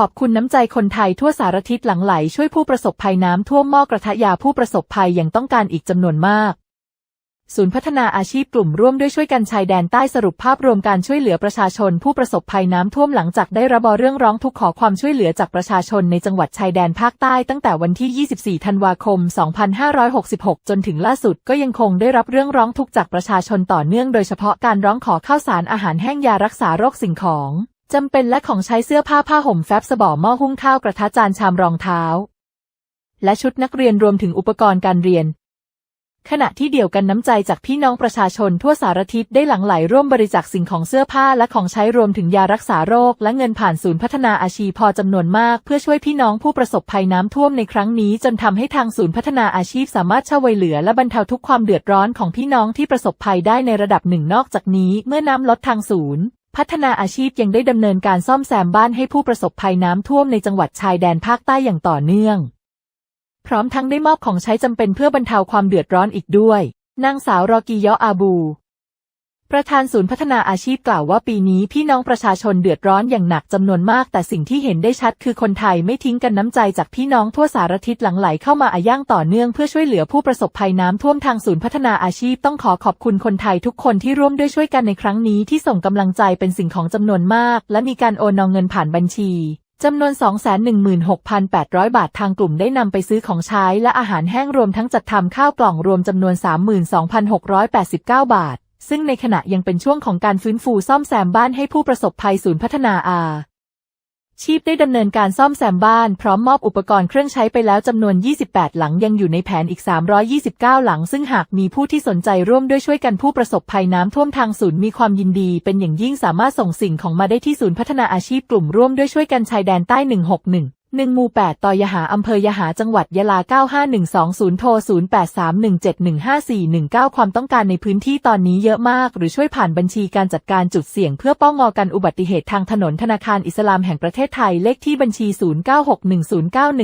ขอบคุณน้ำใจคนไทยทั่วสารทิศหลังไหลช่วยผู้ประสบภัยน้ำท่วมหม้อกระทะยาผู้ประสบภัยยังต้องการอีกจำนวนมาก ศูนย์พัฒนาอาชีพกลุ่มร่วมด้วยช่วยกันชายแดนใต้สรุปภาพรวมการช่วยเหลือประชาชน ผู้ประสบภัยน้ำท่วมหลังจากได้รับบเรื่องร้องทุกข์ขอความช่วยเหลือจากประชาชนในจังหวัดชายแดนภาคใต้ตั้งแต่วันที่ 24 ธันวาคม 2566 จนถึงล่าสุดก็ยังคงได้รับเรื่องร้องทุกข์จากประชาชนต่อเนื่องโดยเฉพาะการร้องขอข้าวสารอาหารแห้งยารักษาโรคสิ่งของ จำเป็นและของใช้เสื้อผ้าผ้าห่มแฟบสบอหม้อหุงข้าวกระทะจานชามรองเท้า และชุดนักเรียนรวมถึงอุปกรณ์การเรียน ขณะที่เดียวกันน้ำใจจากพี่น้องประชาชนทั่วสารทิศได้หลั่งไหลร่วมบริจาคสิ่งของเสื้อผ้าและของใช้รวมถึงยารักษาโรค และเงินผ่านศูนย์พัฒนาอาชีพพอจำนวนมาก เพื่อช่วยพี่น้องผู้ประสบภัยน้ำท่วมในครั้งนี้ จนทำให้ทางศูนย์พัฒนาอาชีพสามารถช่วยเหลือ และบรรเทาทุกความเดือดร้อนของพี่น้องที่ประสบภัยได้ในระดับหนึ่งนอกจากนี้ เมื่อน้ำลดทางศูนย์ พัฒนาอาชีพยังได้ดำเนินการซ่อมแซมบ้านให้ผู้ประสบภัยน้ำท่วมในจังหวัดชายแดนภาคใต้อย่างต่อเนื่อง พร้อมทั้งได้มอบของใช้จำเป็นเพื่อบรรเทาความเดือดร้อนอีกด้วย นางสาวรอกียออาบู ประธานศูนย์พัฒนาอาชีพกล่าวว่าปีนี้พี่น้องประชาชนเดือดร้อนอย่างหนักจำนวนมาก แต่สิ่งที่เห็นได้ชัดคือคนไทยไม่ทิ้งกันน้ำใจจากพี่น้องทั่วสารทิศหลังไหลเข้ามาอาย่างต่อเนื่องเพื่อช่วยเหลือผู้ประสบภัยน้ำท่วมทางศูนย์พัฒนาอาชีพต้องขอขอบคุณคนไทยทุกคนที่ร่วมด้วยช่วยกันในครั้งนี้ที่ส่งกำลังใจเป็นสิ่งของจำนวนมาก และมีการโอนองเงินผ่านบัญชีจำนวน 216,800 บาททางกลุ่มได้นำไปซื้อของใช้และอาหารแห้งรวมทั้งจัดทำข้าวกล่องรวมจำนวน 32,689 บาท ซึ่งในขณะยังเป็นช่วงของการฟื้นฟูซ่อมแซมบ้านให้ผู้ประสบภัยศูนย์พัฒนาอาชีพได้ดำเนินการซ่อมแซมบ้านพร้อมมอบอุปกรณ์เครื่องใช้ไปแล้วจำนวน 28 หลังยังอยู่ในแผนอีก 329 หลัง ซึ่งหากมีผู้ที่สนใจร่วมด้วยช่วยกันผู้ประสบภัยน้ำท่วมทางศูนย์มีความยินดี เป็นอย่างยิ่งสามารถส่งสิ่งของมาได้ที่ศูนย์พัฒนาอาชีพกลุ่มร่วมด้วยช่วยกันชายแดนใต้ 161 1หมู่ 8 ต่อยหาอำเภอยหาจังหวัดยะลา 95120 โทร 0831715419 ความต้องการในพื้นที่ตอนนี้เยอะมาก หรือช่วยผ่านบัญชีการจัดการจุดเสี่ยง เพื่อป้องกันอุบัติเหตุทางถนนธนาคารอิสลามแห่งประเทศไทยเลขที่บัญชี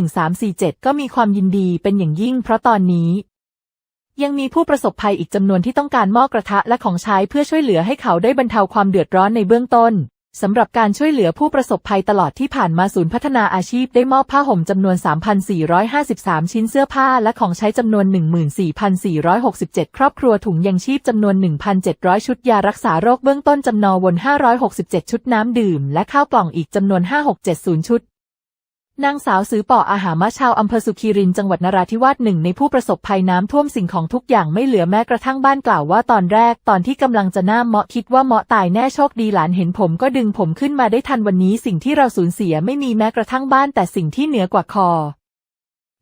0961091347 ก็มีความยินดีเป็นอย่างยิ่ง เพราะตอนนี้ยังมีผู้ประสบภัยอีกจำนวนที่ต้องการหม้อกระทะและของใช้เพื่อช่วยเหลือให้เขาได้บรรเทาความเดือดร้อนในเบื้องต้น สำหรับการช่วยเหลือผู้ประสบภัยตลอดที่ผ่านมาศูนย์พัฒนาอาชีพได้มอบผ้าห่มจำนวน 3,453 ชิ้นเสื้อผ้าและของใช้จำนวน 14,467 ครอบครัวถุงยังชีพจำนวน 1,700 ชุดยารักษาโรคเบื้องต้นจำนวนวน567 ชุดน้ำดื่ม และข้าวกล่องอีกจำนวน 5670 ชุด นางสาวซื้อป่ออาหามะชาวอำเภอสุขีรินจังหวัดนราธิวาสหนึ่งในผู้ประสบภัยน้ำท่วมสิ่งของทุกอย่างไม่เหลือแม้กระทั่งบ้านกล่าวว่าตอนแรก ตอนที่กำลังจะหน้าเมาะคิดว่าเมาะตายแน่โชคดีหลานเห็นผมก็ดึงผมขึ้นมาได้ทันวันนี้สิ่งที่เราสูญเสียไม่มีแม้กระทั่งบ้านแต่สิ่งที่เหนือกว่าคอ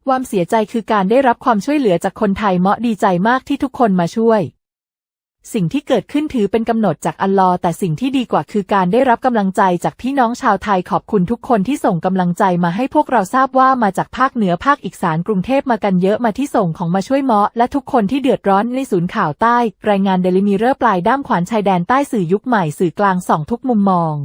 ความเสียใจคือการได้รับความช่วยเหลือจากคนไทยเมาะดีใจมากที่ทุกคนมาช่วย สิ่งที่เกิดขึ้นถือเป็นกำหนดจากอัลลอฮ์แต่สิ่งที่ดีกว่าคือการได้รับกำลังใจจากพี่น้องชาวไทยขอบคุณทุกคนที่ส่งกำลังใจมาให้พวกเราทราบว่ามาจากภาคเหนือภาคอีสานกรุงเทพมากันเยอะมาที่ส่งของมาช่วยเมาะและทุกคนที่เดือดร้อนในศูนย์ข่าวใต้ รายงานเดลิมิเรอร์ปลายด้ามขวานชายแดนใต้สื่อยุคใหม่สื่อกลางส่องทุกมุมมอง